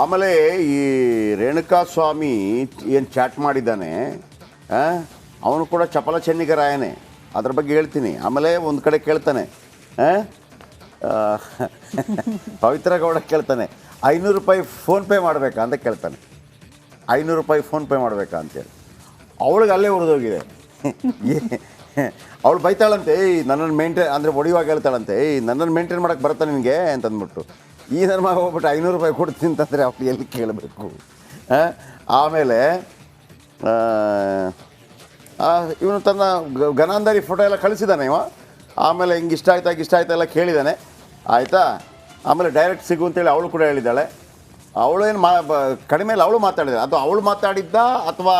ಆಮೇಲೆ ಈ ರೇಣುಕಾ ಸ್ವಾಮಿ ಏನು ಚಾಟ್ ಮಾಡಿದ್ದಾನೆ ಅವನು ಕೂಡ ಚಪಲ ಚೆನ್ನಿಗರಾಯನೇ. ಅದ್ರ ಬಗ್ಗೆ ಹೇಳ್ತೀನಿ. ಆಮೇಲೆ ಒಂದು ಕಡೆ ಕೇಳ್ತಾನೆ ಪವಿತ್ರ ಗೌಡ ಕೇಳ್ತಾನೆ, ಐನೂರು ರೂಪಾಯಿ ಫೋನ್ಪೇ ಮಾಡಬೇಕಾ ಅಂತ ಕೇಳ್ತಾನೆ. ಐನೂರು ರೂಪಾಯಿ ಫೋನ್ಪೇ ಮಾಡಬೇಕಾ ಅಂತೇಳಿ ಅವಳಿಗೆ ಅಲ್ಲೇ ಉರಿದೋಗಿದೆ. ಅವಳು ಬೈತಾಳಂತೆ ಈ ನನ್ನನ್ನು ಮೇಂಟೈನ್ ಅಂದರೆ ಒಡೆಯುವಾಗ ಹೇಳ್ತಾಳಂತೆ ಈ ನನ್ನನ್ನು ಮೇಂಟೈನ್ ಮಾಡೋಕ್ಕೆ ಬರುತ್ತಾ ನಿನಗೆ? ಅಂತಂದ್ಬಿಟ್ಟು. ಈ ನನ್ನ ಮಗ ಹೋಗ್ಬಿಟ್ಟು ಐನೂರು ರೂಪಾಯಿ ಕೊಡ್ತೀನಿ ಅಂತಂದರೆ ಅವ್ರು ಎಲ್ಲಿ ಕೇಳಬೇಕು? ಆಮೇಲೆ ಇವನು ತನ್ನ ಘನಾಂಧಾರಿ ಫೋಟೋ ಎಲ್ಲ ಕಳಿಸಿದ್ದಾನೆ ಇವ. ಆಮೇಲೆ ಹಿಂಗೆ ಇಷ್ಟ ಆಯ್ತಾ ಇಷ್ಟ ಆಯ್ತಾ ಎಲ್ಲ ಕೇಳಿದ್ದಾನೆ ಆಯಿತಾ? ಆಮೇಲೆ ಡೈರೆಕ್ಟ್ ಸಿಗು ಅಂತೇಳಿ ಅವಳು ಕೂಡ ಹೇಳಿದ್ದಾಳೆ. ಅವಳೇನು ಮಾ ಬ- ಕಡಿಮೆ ಇಲ್ಲ ಅವಳು ಮಾತಾಡಿದ್ದಾಳೆ ಅದು ಅವಳು ಮಾತಾಡಿದ್ದ ಅಥವಾ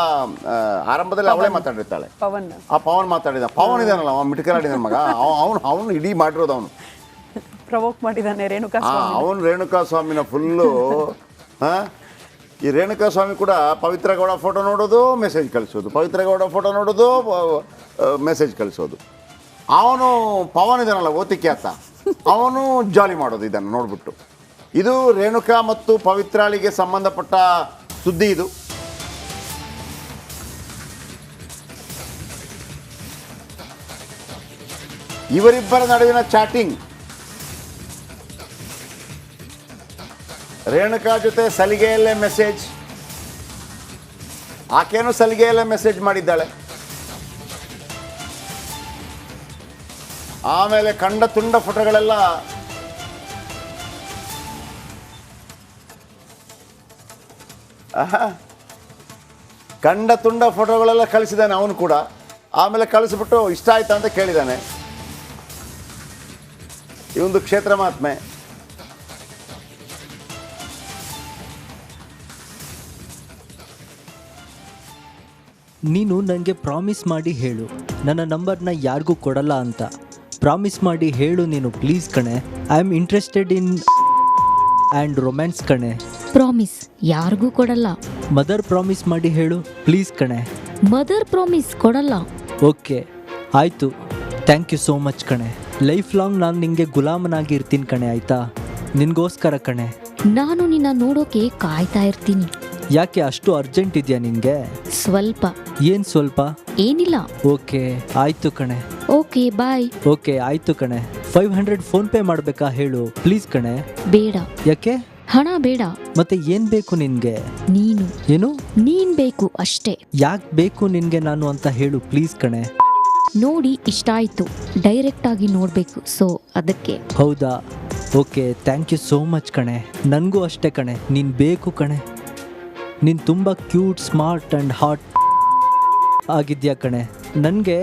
ಆರಂಭದಲ್ಲಿ ಅವಳೇ ಮಾತಾಡಿರ್ತಾಳೆ? ಪವನ್. ಆ ಪವನ್ ಮಾತಾಡಿದ. ಪವನ್ ಇದಾನಲ್ಲ ಅವನು ಮಿಟ್ಕರಾಡಿ ನನ್ನ ಮಗ ಅವನು ಅವನು ಇಡೀ ಮಾಡಿರೋದು ಅವನು. ಪ್ರವೋಕ್ ಮಾಡಿದ್ದಾನೆ ರೇಣುಕಾ ಸ್ವಾಮಿ. ಅವನು ರೇಣುಕಾ ಸ್ವಾಮಿನ ಫುಲ್ಲು ಹಾಂ? ಈ ರೇಣುಕಾ ಸ್ವಾಮಿ ಕೂಡ ಪವಿತ್ರ ಗೌಡ ಫೋಟೋ ನೋಡೋದು ಮೆಸೇಜ್ ಕಳಿಸೋದು. ಪವಿತ್ರ ಗೌಡ ಫೋಟೋ ನೋಡೋದು ಮೆಸೇಜ್ ಕಳಿಸೋದು. ಅವನು ಪವನ್ ಇದನ್ನಲ್ಲ ಓತಿಕೆ ಆತ ಅವನು ಜಾಲಿ ಮಾಡೋದು ಇದನ್ನು ನೋಡ್ಬಿಟ್ಟು. ಇದು ರೇಣುಕಾ ಮತ್ತು ಪವಿತ್ರಾಳಿಗೆ ಸಂಬಂಧಪಟ್ಟ ಸುದ್ದಿ ಇದು. ಇವರಿಬ್ಬರ ನಡುವಿನ ಚಾಟಿಂಗ್ ರೇಣುಕಾ ಜೊತೆ ಸಲಿಗೆಯಲ್ಲೇ ಮೆಸೇಜ್. ಆಕೆನೂ ಸಲಿಗೆಯಲ್ಲೇ ಮೆಸೇಜ್ ಮಾಡಿದ್ದಾಳೆ. ಆಮೇಲೆ ಕಂಡ ತುಂಡ ಫೋಟೋಗಳೆಲ್ಲ. ಕಂಡ ತುಂಡ ಫೋಟೋಗಳೆಲ್ಲ ಕಳಿಸಿದ್ದಾನೆ ಅವನು ಕೂಡ. ಆಮೇಲೆ ಕಳಿಸ್ಬಿಟ್ಟು ಇಷ್ಟ ಆಯ್ತಾ ಅಂತ ಕೇಳಿದ್ದಾನೆ. ಇವೊಂದು ಕ್ಷೇತ್ರ ಮಹಾತ್ಮೆ ನೀನು ನನಗೆ ಪ್ರಾಮಿಸ್ ಮಾಡಿ ಹೇಳು. ನನ್ನ ನಂಬರ್ನ ಯಾರಿಗೂ ಕೊಡಲ್ಲ ಅಂತ. ಪ್ರಾಮಿಸ್ ಮಾಡಿ ಹೇಳು ನೀನು ಪ್ಲೀಸ್ ಕಣೆ. I am interested in and romance ಕಣೆ. ಪ್ರಾಮಿಸ್ ಯಾರಿಗೂ ಕೊಡಲ್ಲ. ಮದರ್ ಪ್ರಾಮಿಸ್ ಮಾಡಿ ಹೇಳು ಪ್ಲೀಸ್ ಕಣೆ. ಮದರ್ ಪ್ರಾಮಿಸ್ ಕೊಡಲ್ಲ. ಓಕೆ ಆಯಿತು. ಥ್ಯಾಂಕ್ ಯು ಸೋ ಮಚ್ ಕಣೆ. ಲೈಫ್ ಲಾಂಗ್ ನಾನು ನಿಮಗೆ ಗುಲಾಮನಾಗಿ ಇರ್ತೀನಿ ಕಣೆ ಆಯಿತಾ? ನಿನಗೋಸ್ಕರ ಕಣೆ. ನಾನು ನಿನ್ನ ನೋಡೋಕೆ ಕಾಯ್ತಾ ಇರ್ತೀನಿ. ಯಾಕೆ ಅಷ್ಟು ಅರ್ಜೆಂಟ್ ಇದೆಯಾ ನಿನಗೆ? ಸ್ವಲ್ಪ. ಏನು ಸ್ವಲ್ಪ? ಏನಿಲ್ಲ. ಓಕೆ ಆಯ್ತು ಕಣೆ. Okay bye. ಓಕೆ ಆಯ್ತು ಕಣೆ. ಫೈವ್ ಹಂಡ್ರೆಡ್ ಫೋನ್ಪೇ ಮಾಡಬೇಕಾ ಹೇಳು? ಪ್ಲೀಸ್ ಕಣೆ. ಬೇಡ. ಯಾಕೆ? ಹಣ ಬೇಡ. ಮತ್ತೆ ಏನು ಬೇಕು ನಿನಗೆ? ನೀನು. ಏನು? ನೀನ್ ಬೇಕು ಅಷ್ಟೇ. ಯಾಕೆ ಬೇಕು ನಿನಗೆ ನಾನು ಅಂತ ಹೇಳು ಪ್ಲೀಸ್ ಕಣೆ. ನೋಡಿ ಇಷ್ಟ ಆಯ್ತು. ಡೈರೆಕ್ಟ್ ಆಗಿ ನೋಡ್ಬೇಕು. ಸೊ ಅದಕ್ಕೆ. ಹೌದಾ? Okay thank you so much ಕಣೆ. ನನಗೂ ಅಷ್ಟೇ ಕಣೆ. ನೀನು ಬೇಕು ಕಣೆ. ನೀನು ತುಂಬ ಕ್ಯೂಟ್ ಸ್ಮಾರ್ಟ್ ಆ್ಯಂಡ್ ಹಾಟ್ ಆಗಿದ್ಯಾ ಕಣೆ? ನನಗೆ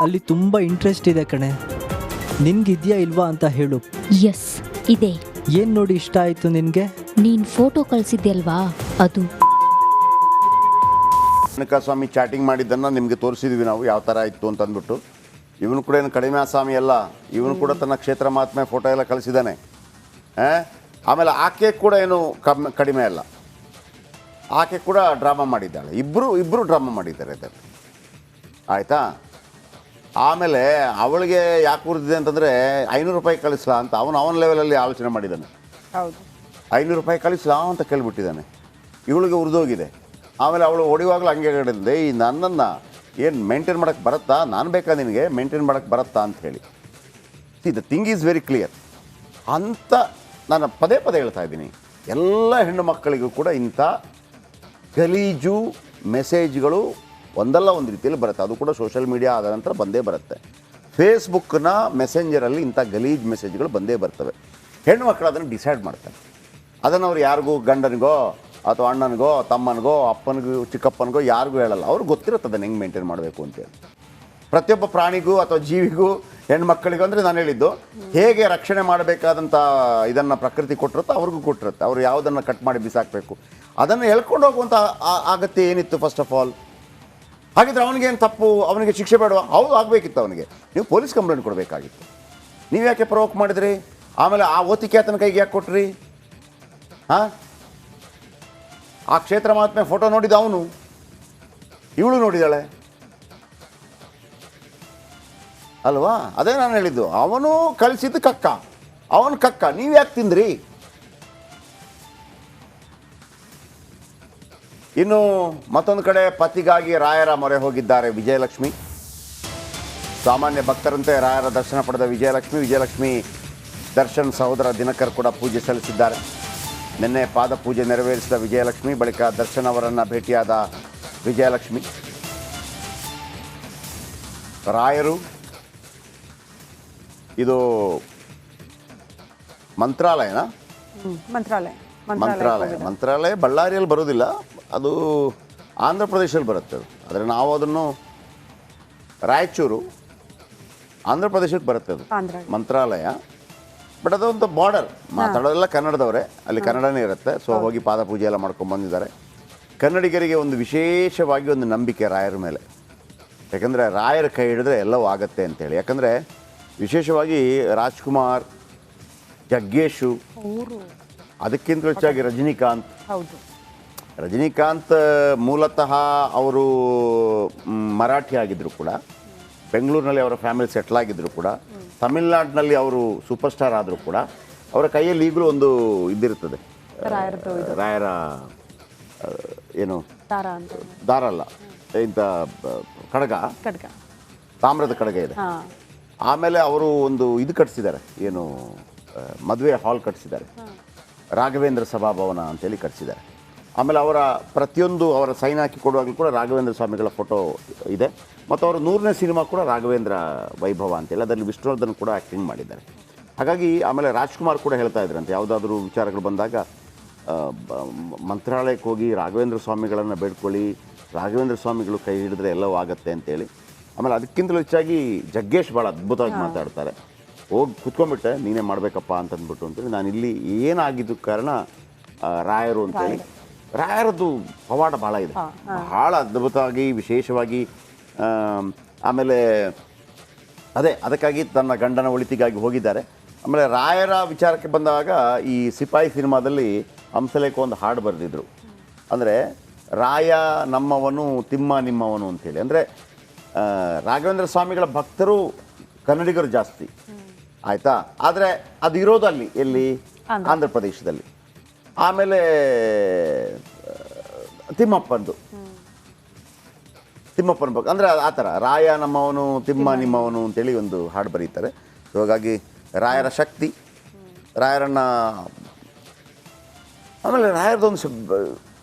ಅಲ್ಲಿ ತುಂಬ ಇಂಟ್ರೆಸ್ಟ್ ಇದೆ ಕಣೆ. ನಿನ್ಗಿದ್ಯಾ ಇಲ್ವಾ ಅಂತ ಹೇಳು. ಎಸ್ ಇದೆ. ಏನು ನೋಡಿ ಇಷ್ಟ ಆಯಿತು ನಿನಗೆ? ನೀನ್ ಫೋಟೋ ಕಳ್ಸಿದ್ಯಲ್ವಾ? ಅದು. ಕನಕಸ್ವಾಮಿ ಸ್ವಾಮಿ ಚಾಟಿಂಗ್ ಮಾಡಿದ್ದನ್ನು ನಿಮಗೆ ತೋರಿಸಿದ್ವಿ ನಾವು ಯಾವ ಥರ ಇತ್ತು ಅಂತ ಅಂದ್ಬಿಟ್ಟು ಇವನು ಕೂಡ ಏನು ಕಡಿಮೆ ಸ್ವಾಮಿ ಅಲ್ಲ ಇವನು ಕೂಡ ತನ್ನ ಕ್ಷೇತ್ರ ಮಹಾತ್ಮೆ ಫೋಟೋ ಎಲ್ಲ ಕಳಿಸಿದ್ದಾನೆ? ಆಮೇಲೆ ಆಕೆ ಕೂಡ ಏನು ಕಮ್ಮಿ ಕಡಿಮೆ ಅಲ್ಲ. ಆಕೆ ಕೂಡ ಡ್ರಾಮಾ ಮಾಡಿದ್ದಾಳೆ. ಇಬ್ಬರು ಇಬ್ಬರು ಡ್ರಾಮಾ ಮಾಡಿದ್ದಾರೆ ಅದರಲ್ಲಿ. ಆಯಿತಾ? ಆಮೇಲೆ ಅವಳಿಗೆ ಯಾಕೆ ಉರಿದಿದೆ ಅಂತಂದರೆ ಐನೂರು ರೂಪಾಯಿ ಕಳಿಸ್ಲಾ ಅಂತ ಅವನು ಅವನ ಲೆವೆಲಲ್ಲಿ ಆಲೋಚನೆ ಮಾಡಿದ್ದಾನೆ. ಹೌದು. ಐನೂರು ರೂಪಾಯಿ ಕಳಿಸ್ಲಾ ಅಂತ ಕೇಳಿಬಿಟ್ಟಿದ್ದಾನೆ. ಇವಳಿಗೆ ಉರಿದೋಗಿದೆ. ಆಮೇಲೆ ಅವಳು ಹೊಡಿವಾಗಲೂ ಹಂಗೆ ಹೇಳಿದೆ ಈ ನನ್ನನ್ನು ಏನು ಮೇಂಟೈನ್ ಮಾಡೋಕ್ಕೆ ಬರುತ್ತಾ? ನಾನು ಬೇಕಾ ನಿನಗೆ? ಮೇಂಟೈನ್ ಮಾಡೋಕ್ಕೆ ಬರುತ್ತಾ? ಅಂತ ಹೇಳಿ. See the thing is very clear ಅಂತ ನಾನು ಪದೇ ಪದೇ ಹೇಳ್ತಾ ಇದ್ದೀನಿ. ಎಲ್ಲ ಹೆಣ್ಣು ಮಕ್ಕಳಿಗೂ ಕೂಡ ಇಂಥ ಗಲೀಜು ಮೆಸೇಜ್ಗಳು ಒಂದಲ್ಲ ಒಂದು ರೀತಿಯಲ್ಲಿ ಬರುತ್ತೆ. ಅದು ಕೂಡ ಸೋಷಿಯಲ್ ಮೀಡಿಯಾ ಆದ ನಂತರ ಬಂದೇ ಬರುತ್ತೆ. ಫೇಸ್ಬುಕ್ನ ಮೆಸೆಂಜರಲ್ಲಿ ಇಂಥ ಗಲೀಜ್ ಮೆಸೇಜ್ಗಳು ಬಂದೇ ಬರ್ತವೆ. ಹೆಣ್ಣು ಮಕ್ಕಳು ಅದನ್ನು ಡಿಸೈಡ್ ಮಾಡ್ತಾರೆ. ಅದನ್ನು ಅವ್ರು ಯಾರಿಗೂ ಗಂಡನಿಗೋ ಅಥವಾ ಅಣ್ಣನಿಗೋ ತಮ್ಮನಿಗೋ ಅಪ್ಪನಿಗೂ ಚಿಕ್ಕಪ್ಪನಿಗೋ ಯಾರಿಗೂ ಹೇಳಲ್ಲ. ಅವ್ರಿಗೆ ಗೊತ್ತಿರುತ್ತೆ ಅದನ್ನು ಹೆಂಗೆ ಮೇಂಟೈನ್ ಮಾಡಬೇಕು ಅಂತೇಳಿ ಪ್ರತಿಯೊಬ್ಬ ಪ್ರಾಣಿಗೂ ಅಥವಾ ಜೀವಿಗೂ ಹೆಣ್ಮಕ್ಕಳಿಗೂ ಅಂದರೆ ನಾನು ಹೇಳಿದ್ದು, ಹೇಗೆ ರಕ್ಷಣೆ ಮಾಡಬೇಕಾದಂಥ ಇದನ್ನು ಪ್ರಕೃತಿ ಕೊಟ್ಟಿರುತ್ತೋ ಅವ್ರಿಗೂ ಕೊಟ್ಟಿರುತ್ತೆ. ಅವರು ಯಾವುದನ್ನು ಕಟ್ ಮಾಡಿ ಬಿಸಾಕಬೇಕು. ಅದನ್ನು ಹೇಳ್ಕೊಂಡು ಹೋಗುವಂಥ ಅಗತ್ಯ ಏನಿತ್ತು ಫಸ್ಟ್ ಆಫ್ ಆಲ್ ಹಾಗಿದ್ರೆ ಅವನಿಗೇನು ತಪ್ಪು? ಅವನಿಗೆ ಶಿಕ್ಷೆ ಬೇಡವಾ? ಹೌದು, ಆಗಬೇಕಿತ್ತು ಅವನಿಗೆ. ನೀವು ಪೊಲೀಸ್ ಕಂಪ್ಲೇಂಟ್ ಕೊಡಬೇಕಾಗಿತ್ತು. ನೀವು ಯಾಕೆ ಪ್ರವೋಕ್ ಮಾಡಿದ್ರಿ? ಆಮೇಲೆ ಆ ಓತಿಕೆ ಆತನ ಕೈಗೆ ಯಾಕೆ ಕೊಟ್ರಿ? ಹಾಂ? ಆ ಕ್ಷೇತ್ರ ಮಹಾತ್ಮೆ ಫೋಟೋ ನೋಡಿದ ಅವನು. ಇವಳು ನೋಡಿದಾಳೆ. ಅಲ್ವಾ? ಅದೇ ನಾನು ಹೇಳಿದ್ದು, ಅವನು ಕಳಿಸಿದ್ದು ಕಕ್ಕ. ಅವನು ಕಕ್ಕ, ನೀವು ಯಾಕೆ ತಿಂದ್ರಿ? ಇನ್ನು ಮತ್ತೊಂದು ಕಡೆ ಪತಿಗಾಗಿ ರಾಯರ ಮೊರೆ ಹೋಗಿದ್ದಾರೆ ವಿಜಯಲಕ್ಷ್ಮಿ. ಸಾಮಾನ್ಯ ಭಕ್ತರಂತೆ ರಾಯರ ದರ್ಶನ ಪಡೆದ ವಿಜಯಲಕ್ಷ್ಮಿ ವಿಜಯಲಕ್ಷ್ಮಿ ದರ್ಶನ್ ಸಹೋದರ ದಿನಕರ್ ಕೂಡ ಪೂಜೆ ಸಲ್ಲಿಸಿದ್ದಾರೆ. ನಿನ್ನೆ ಪಾದ ಪೂಜೆ ನೆರವೇರಿಸಿದ ವಿಜಯಲಕ್ಷ್ಮಿ, ಬಳಿಕ ದರ್ಶನ್ ಅವರನ್ನು ಭೇಟಿಯಾದ ವಿಜಯಲಕ್ಷ್ಮಿ. ರಾಯರು ಇದು ಮಂತ್ರಾಲಯನಾ? ಮಂತ್ರಾಲಯ. ಮಂತ್ರಾಲಯ. ಮಂತ್ರಾಲಯ ಬಳ್ಳಾರಿಯಲ್ಲಿ ಬರೋದಿಲ್ಲ ಅದು ಆಂಧ್ರ ಪ್ರದೇಶದಲ್ಲಿ ಬರುತ್ತೆ ಅದು. ಆದರೆ ನಾವು ಅದನ್ನು ರಾಯಚೂರು ಆಂಧ್ರ ಪ್ರದೇಶಕ್ಕೆ ಬರುತ್ತೆ ಅದು. ಮಂತ್ರಾಲಯ. ಬಟ್ ಅದೊಂದು ಬಾರ್ಡರ್ ಮಾತಾಡೋದೆಲ್ಲ ಕನ್ನಡದವರೇ. ಅಲ್ಲಿ ಕನ್ನಡನೇ ಇರುತ್ತೆ. ಸೊ ಹೋಗಿ ಪಾದಪೂಜೆ ಎಲ್ಲ ಮಾಡ್ಕೊಂಡು ಬಂದಿದ್ದಾರೆ. ಕನ್ನಡಿಗರಿಗೆ ಒಂದು ವಿಶೇಷವಾಗಿ ಒಂದು ನಂಬಿಕೆ ರಾಯರ ಮೇಲೆ. ಯಾಕಂದರೆ ರಾಯರ ಕೈ ಹಿಡಿದ್ರೆ ಎಲ್ಲವೂ ಆಗತ್ತೆ ಅಂತೇಳಿ. ಯಾಕಂದರೆ ವಿಶೇಷವಾಗಿ ರಾಜ್ಕುಮಾರ್ ಜಗ್ಗೇಶು ಅದಕ್ಕಿಂತ ಹೆಚ್ಚಾಗಿ ರಜನಿಕಾಂತ್. ಹೌದು. ರಜನಿಕಾಂತ್ ಮೂಲತಃ ಅವರು ಮರಾಠಿ ಆಗಿದ್ದರು ಕೂಡ. ಬೆಂಗಳೂರಿನಲ್ಲಿ ಅವರ ಫ್ಯಾಮಿಲಿ ಸೆಟ್ಲ್ ಆಗಿದ್ದರು ಕೂಡ. ತಮಿಳ್ನಾಡಿನಲ್ಲಿ ಅವರು ಸೂಪರ್ ಸ್ಟಾರ್ ಆದರೂ ಕೂಡ. ಅವರ ಕೈಯಲ್ಲಿ ಈಗಲೂ ಒಂದು ಇದಿರ್ತದೆ. ರಾಯರ ಏನು? ದಾರ ಅಲ್ಲ ಇಂಥ ಕಡಗ. ತಾಮ್ರದ ಕಡಗ ಇದೆ. ಆಮೇಲೆ ಅವರು ಒಂದು ಇದು ಕಟ್ಸಿದ್ದಾರೆ. ಏನು ಮದುವೆ ಹಾಲ್ ಕಟ್ಸಿದ್ದಾರೆ. ರಾಘವೇಂದ್ರ ಸಭಾಭವನ ಅಂತೇಳಿ ಕಟ್ಸಿದ್ದಾರೆ. ಆಮೇಲೆ ಅವರ ಪ್ರತಿಯೊಂದು ಅವರ ಸೈನ್ ಹಾಕಿ ಕೊಡುವಾಗಲೂ ಕೂಡ ರಾಘವೇಂದ್ರ ಸ್ವಾಮಿಗಳ ಫೋಟೋ ಇದೆ. ಮತ್ತು ಅವರ ನೂರನೇ ಸಿನಿಮಾ ಕೂಡ ರಾಘವೇಂದ್ರ ವೈಭವ ಅಂತೇಳಿ ಅದರಲ್ಲಿ ವಿಷ್ಣುವರ್ಧನ್ ಕೂಡ ಆ್ಯಕ್ಟಿಂಗ್ ಮಾಡಿದ್ದಾರೆ. ಹಾಗಾಗಿ ಆಮೇಲೆ ರಾಜ್ಕುಮಾರ್ ಕೂಡ ಹೇಳ್ತಾ ಇದ್ರಂತೆ ಯಾವುದಾದ್ರೂ ವಿಚಾರಗಳು ಬಂದಾಗ ಮಂತ್ರಾಲಯಕ್ಕೆ ಹೋಗಿ ರಾಘವೇಂದ್ರ ಸ್ವಾಮಿಗಳನ್ನು ಬೇಡ್ಕೊಳ್ಳಿ ರಾಘವೇಂದ್ರ ಸ್ವಾಮಿಗಳು ಕೈ ಹಿಡಿದ್ರೆ ಎಲ್ಲವೂ ಆಗತ್ತೆ ಅಂತೇಳಿ. ಆಮೇಲೆ ಅದಕ್ಕಿಂತಲೂ ಹೆಚ್ಚಾಗಿ ಜಗ್ಗೇಶ್ ಭಾಳ ಅದ್ಭುತವಾಗಿ ಮಾತಾಡ್ತಾರೆ. ಹೋಗಿ ಕುತ್ಕೊಂಡ್ಬಿಟ್ಟೆ ನೀನೇ ಮಾಡಬೇಕಪ್ಪ ಅಂತಂದ್ಬಿಟ್ಟು ಅಂತೇಳಿ ನಾನು ಇಲ್ಲಿ ಏನಾಗಿದ್ದು ಕಾರಣ ರಾಯರು ಅಂತೇಳಿ. ರಾಯರದ್ದು ಪವಾಡ ಭಾಳ ಇದೆ. ಭಾಳ ಅದ್ಭುತವಾಗಿ ವಿಶೇಷವಾಗಿ ಆಮೇಲೆ ಅದೇ ಅದಕ್ಕಾಗಿ ತನ್ನ ಗಂಡನ ಒಳಿತಿಗಾಗಿ ಹೋಗಿದ್ದಾರೆ. ಆಮೇಲೆ ರಾಯರ ವಿಚಾರಕ್ಕೆ ಬಂದಾಗ ಈ ಸಿಪಾಯಿ ಸಿನಿಮಾದಲ್ಲಿ ಹಂಸಲೇಖ ಒಂದು ಹಾಡು ಬರೆದಿದ್ರು. ಅಂದರೆ ರಾಯ ನಮ್ಮವನು ತಿಮ್ಮ ನಿಮ್ಮವನು ಅಂತೇಳಿ. ಅಂದರೆ ರಾಘವೇಂದ್ರ ಸ್ವಾಮಿಗಳ ಭಕ್ತರು ಕನ್ನಡಿಗರು ಜಾಸ್ತಿ. ಆಯ್ತಾ? ಆದರೆ ಅದು ಇರೋದು ಅಲ್ಲಿ ಎಲ್ಲಿ? ಆಂಧ್ರ. ಪ್ರದೇಶದಲ್ಲಿ. ಆಮೇಲೆ ತಿಮ್ಮಪ್ಪಂದು ತಿಮ್ಮಪ್ಪನ ಬಗ್ಗೆ ಅಂದರೆ ಆ ಥರ ರಾಯ ನಮ್ಮವನು ತಿಮ್ಮ ನಿಮ್ಮವನು ಅಂತೇಳಿ ಒಂದು ಹಾಡು ಬರೀತಾರೆ. ಸೊ ಹಾಗಾಗಿ ರಾಯರ ಶಕ್ತಿ ರಾಯರನ್ನ ಆಮೇಲೆ ರಾಯರದೊಂದು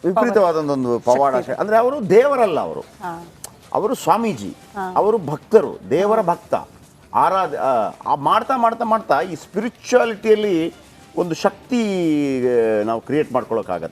ವಿಪರೀತವಾದ ಒಂದು ಪವಾಡ ಅಂದರೆ ಅವರು ದೇವರಲ್ಲ ಅವರು. ಅವರು ಸ್ವಾಮೀಜಿ ಅವರು ಭಕ್ತರು ದೇವರ ಭಕ್ತ. ಆರಾಧ ಮಾಡ್ತಾ ಮಾಡ್ತಾ ಮಾಡ್ತಾ ಈ ಸ್ಪಿರಿಚುಯಾಲಿಟಿಯಲ್ಲಿ ಒಂದು ಶಕ್ತಿ ನಾವು ಕ್ರಿಯೇಟ್ ಮಾಡ್ಕೊಳ್ಳೋಕ್ಕಾಗತ್ತೆ